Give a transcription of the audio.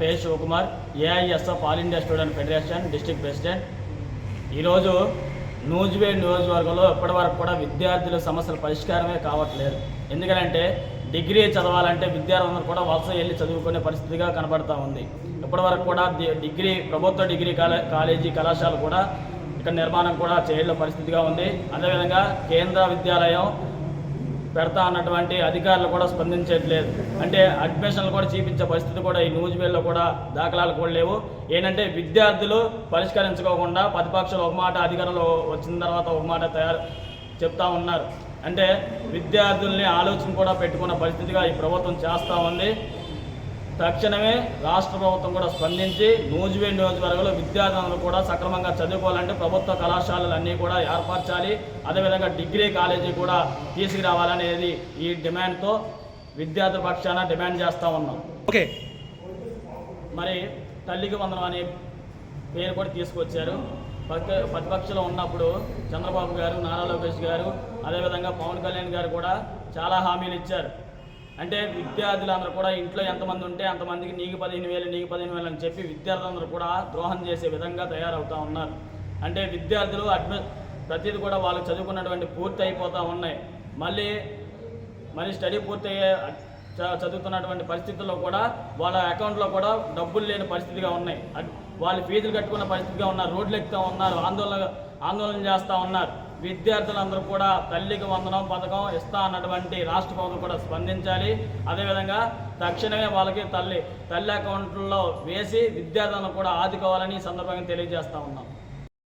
Pay Shivakumar AISF all India student federation district president. ఈరోజు నూజివేడ్ నియోజకవర్గంలో ఇప్పటివరకు కూడా విద్యార్థుల సమస్యల పరిష్కారమే కావట్లేదు. ఎందుకంటే డిగ్రీ చదవాలంటే విద్యార్థులందరూ కూడా వలస వెళ్ళి చదువుకునే పరిస్థితిగా కనబడతా ఉంది. ఇప్పటివరకు కూడా డిగ్రీ ప్రభుత్వ డిగ్రీ కాలే కాలేజీ కళాశాల కూడా ఇక్కడ నిర్మాణం కూడా చేయడం పరిస్థితిగా ఉంది. అదేవిధంగా కేంద్ర విద్యాలయం పెడతా అన్నటువంటి అధికారులు కూడా స్పందించట్లేదు. అంటే అడ్మిషన్లు కూడా చూపించే పరిస్థితి కూడా ఈ న్యూజివేల్లో కూడా దాఖలాలు కూడా లేవు. ఏంటంటే విద్యార్థులు పరిష్కరించుకోకుండా ప్రతిపక్షాలు ఒక మాట అధికారంలో వచ్చిన తర్వాత ఒక మాట తయారు చెప్తా ఉన్నారు. అంటే విద్యార్థుల్ని ఆలోచన కూడా పెట్టుకున్న పరిస్థితిగా ఈ ప్రభుత్వం చేస్తూ ఉంది. తక్షణమే రాష్ట్ర ప్రభుత్వం కూడా స్పందించి నూజివే నియోజకవర్గంలో విద్యార్థులను కూడా సక్రమంగా చదువుకోవాలంటే ప్రభుత్వ కళాశాలలు అన్నీ కూడా ఏర్పరచాలి. అదేవిధంగా డిగ్రీ కాలేజీ కూడా తీసుకురావాలనేది ఈ డిమాండ్తో విద్యార్థుల పక్షాన డిమాండ్ చేస్తూ ఉన్నాం. ఓకే. మరి తల్లికి వందనం అనే పేరు కూడా తీసుకొచ్చారు. ప్రతిపక్షంలో ఉన్నప్పుడు చంద్రబాబు గారు నారా లోకేష్ గారు అదేవిధంగా పవన్ కళ్యాణ్ గారు కూడా చాలా హామీలు ఇచ్చారు. అంటే విద్యార్థులందరూ కూడా ఇంట్లో ఎంతమంది ఉంటే అంతమందికి నీకు పదిహేను వేలు నీకు పదిహేను వేలు అని చెప్పి విద్యార్థులందరూ కూడా ద్రోహం చేసే విధంగా తయారవుతూ ఉన్నారు. అంటే విద్యార్థులు అడ్మి ప్రతిది కూడా వాళ్ళు చదువుకున్నటువంటి పూర్తి అయిపోతూ ఉన్నాయి. మళ్ళీ మళ్ళీ స్టడీ పూర్తయ్యే చ- చదువుతున్నటువంటి పరిస్థితుల్లో కూడా వాళ్ళ అకౌంట్లో కూడా డబ్బులు లేని పరిస్థితిగా ఉన్నాయి. వాళ్ళు ఫీజులు కట్టుకున్న పరిస్థితిగా ఉన్నారు రోడ్లు ఎక్కుతూ ఉన్నారు ఆందోళన ఆందోళన చేస్తూ ఉన్నారు. విద్యార్థులందరూ కూడా తల్లికి వందనం పథకం ఇస్తా అన్నటువంటి రాష్ట్ర ప్రభుత్వం కూడా స్పందించాలి. అదేవిధంగా తక్షణమే వాళ్ళకి తల్లి తల్లి అకౌంట్లో వేసి విద్యార్థులను కూడా ఆదుకోవాలని సందర్భంగా తెలియజేస్తూ ఉన్నాం.